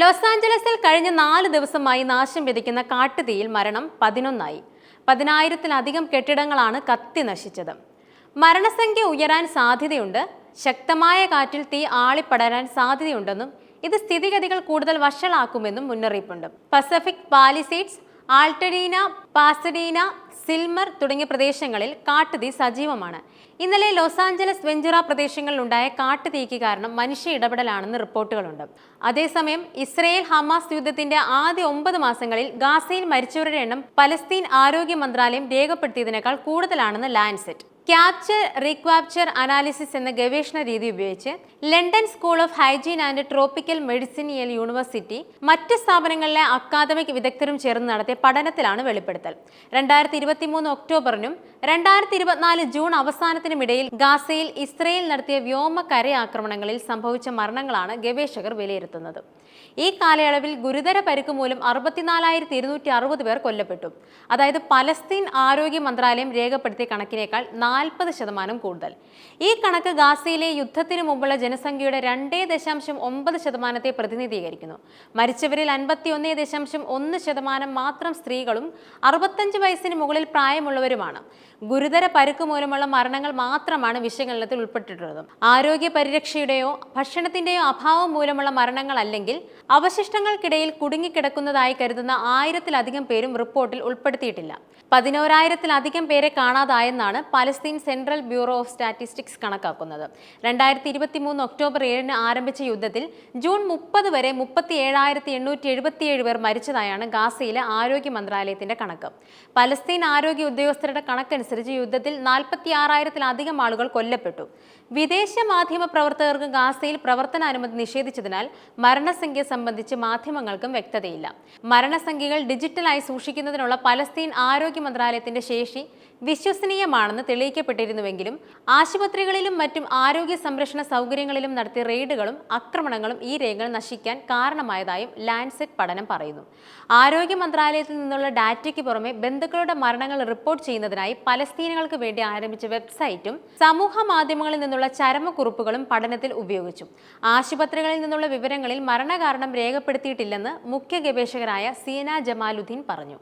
Loss ആഞ്ചലസിൽ കഴിഞ്ഞ നാല് ദിവസമായി നാശം വിതയ്ക്കുന്ന കാട്ടുതീയിൽ മരണം പതിനൊന്നായി. പതിനായിരത്തിലധികം കെട്ടിടങ്ങളാണ് കത്തി നശിച്ചത്. മരണസംഖ്യ ഉയരാൻ സാധ്യതയുണ്ട്. ശക്തമായ കാറ്റിൽ തീ ആളിപ്പടരാൻ സാധ്യതയുണ്ടെന്നും ഇത് സ്ഥിതിഗതികൾ കൂടുതൽ വഷളാക്കുമെന്നും മുന്നറിയിപ്പുണ്ട്. പസഫിക് പാലിസീഡ്സ് ആൾട്ടഡീന പാസഡീന സിൽമർ തുടങ്ങിയ പ്രദേശങ്ങളിൽ കാട്ടുതീ സജീവമാണ്. ഇന്നലെ ലോസ് ആഞ്ചലസ് വെഞ്ചുറ പ്രദേശങ്ങളിലുണ്ടായ കാട്ടുതീക്ക് കാരണം മനുഷ്യ ഇടപെടലാണെന്ന് റിപ്പോർട്ടുകളുണ്ട്. അതേസമയം ഇസ്രയേൽ ഹമാസ് യുദ്ധത്തിന്റെ ആദ്യ ഒമ്പത് മാസങ്ങളിൽ ഗാസയിൽ മരിച്ചവരുടെ എണ്ണം പലസ്തീൻ ആരോഗ്യ മന്ത്രാലയം രേഖപ്പെടുത്തിയതിനേക്കാൾ കൂടുതലാണെന്ന് ലാൻസെറ്റ് ക്യാപ്ചർ റീക്വാപ്ചർ അനാലിസിസ് എന്ന ഗവേഷണ രീതി ഉപയോഗിച്ച് London school of hygiene and tropical മെഡിസിനിയൽ university മറ്റ് സ്ഥാപനങ്ങളിലെ അക്കാദമിക് വിദഗ്ധരും ചേർന്ന് നടത്തിയ പഠനത്തിലാണ് വെളിപ്പെടുത്തൽ. രണ്ടായിരത്തി ഇരുപത്തി മൂന്ന് ഒക്ടോബറിനും രണ്ടായിരത്തി ഇരുപത്തിനാല് ജൂൺ അവസാനത്തിനുമിടയിൽ ഗാസയിൽ ഇസ്രയേൽ നടത്തിയ വ്യോമ കരയാക്രമണങ്ങളിൽ സംഭവിച്ച മരണങ്ങളാണ് ഗവേഷകർ വിലയിരുത്തുന്നത്. ഈ കാലയളവിൽ ഗുരുതര പരിക്ക് മൂലം അറുപത്തിനാലായിരത്തി ഇരുന്നൂറ്റി അറുപത് പേർ കൊല്ലപ്പെട്ടു. അതായത് പലസ്തീൻ ആരോഗ്യ മന്ത്രാലയം രേഖപ്പെടുത്തിയ കണക്കിനേക്കാൾ നാൽപ്പത് ശതമാനം കൂടുതൽ. ഈ കണക്ക് ഗാസയിലെ യുദ്ധത്തിന് മുമ്പുള്ള ജനസംഖ്യയുടെ രണ്ടേ ദശാംശം ഒമ്പത് ശതമാനത്തെ പ്രതിനിധീകരിക്കുന്നു. മരിച്ചവരിൽ അൻപത്തി ഒന്നേ ദശാംശം ഒന്ന് ശതമാനം മാത്രം സ്ത്രീകളും അറുപത്തഞ്ച് വയസ്സിന് മുകളിൽ പ്രായമുള്ളവരുമാണ്. ഗുരുതര പരുക്ക് മൂലമുള്ള മരണങ്ങൾ മാത്രമാണ് വിശകലനത്തിൽ ഉൾപ്പെട്ടിട്ടുള്ളത്. ആരോഗ്യ പരിരക്ഷയുടെയോ ഭക്ഷണത്തിന്റെയോ അഭാവം മൂലമുള്ള മരണങ്ങൾ അല്ലെങ്കിൽ അവശിഷ്ടങ്ങൾക്കിടയിൽ കുടുങ്ങിക്കിടക്കുന്നതായി കരുതുന്ന ആയിരത്തിലധികം പേരും റിപ്പോർട്ടിൽ ഉൾപ്പെടുത്തിയിട്ടില്ല. പതിനോരായിരത്തിലധികം പേരെ കാണാതായെന്നാണ് Palestine central bureau of statistics കണക്കാക്കുന്നത്. രണ്ടായിരത്തി ഇരുപത്തി മൂന്ന് ഒക്ടോബർ ഏഴിന് ആരംഭിച്ച യുദ്ധത്തിൽ ജൂൺ മുപ്പത് വരെ മുപ്പത്തി ഏഴായിരത്തി എണ്ണൂറ്റി എഴുപത്തിയേഴ് പേർ മരിച്ചതായാണ് ഗാസയിലെ ആരോഗ്യ മന്ത്രാലയത്തിന്റെ കണക്ക്. പലസ്തീൻ ആരോഗ്യ ഉദ്യോഗസ്ഥരുടെ കണക്കനുസരിച്ച് യുദ്ധത്തിൽ നാൽപ്പത്തി ആറായിരത്തിലധികം ആളുകൾ കൊല്ലപ്പെട്ടു. വിദേശ മാധ്യമ പ്രവർത്തകർക്ക് ഗാസയിൽ പ്രവർത്തനാനുമതി നിഷേധിച്ചതിനാൽ മരണസംഖ്യ സംബന്ധിച്ച് മാധ്യമങ്ങൾക്കും വ്യക്തതയില്ല. മരണസംഖ്യകൾ ഡിജിറ്റലായി സൂക്ഷിക്കുന്നതിനുള്ള പലസ്തീൻ ആരോഗ്യ മന്ത്രാലയത്തിന്റെ ശേഷി വിശ്വസനീയമാണെന്ന് തെളിയിക്കപ്പെട്ടിരുന്നുവെങ്കിലും ആശുപത്രികളിലും മറ്റും ആരോഗ്യ സംരക്ഷണ സൗകര്യങ്ങളിലും നടത്തിയ റെയ്ഡുകളും ആക്രമണങ്ങളും ഈ രേഖകൾ നശിക്കാൻ കാരണമായതായും ലാൻഡ്സെറ്റ് പഠനം പറയുന്നു. ആരോഗ്യ മന്ത്രാലയത്തിൽ നിന്നുള്ള ഡാറ്റയ്ക്ക് പുറമെ ബന്ധുക്കളുടെ മരണങ്ങൾ റിപ്പോർട്ട് ചെയ്യുന്നതിനായി പലസ്തീനുകൾക്ക് വേണ്ടി ആരംഭിച്ച വെബ്സൈറ്റും സമൂഹ മാധ്യമങ്ങളിൽ നിന്നുള്ള ചരമക്കുറിപ്പുകളും പഠനത്തിൽ ഉപയോഗിച്ചു. ആശുപത്രികളിൽ നിന്നുള്ള വിവരങ്ങളിൽ മരണകാരണം രേഖപ്പെടുത്തിയിട്ടില്ലെന്ന് മുഖ്യ ഗവേഷകരായ സീന ജമാലുദ്ദീൻ പറഞ്ഞു.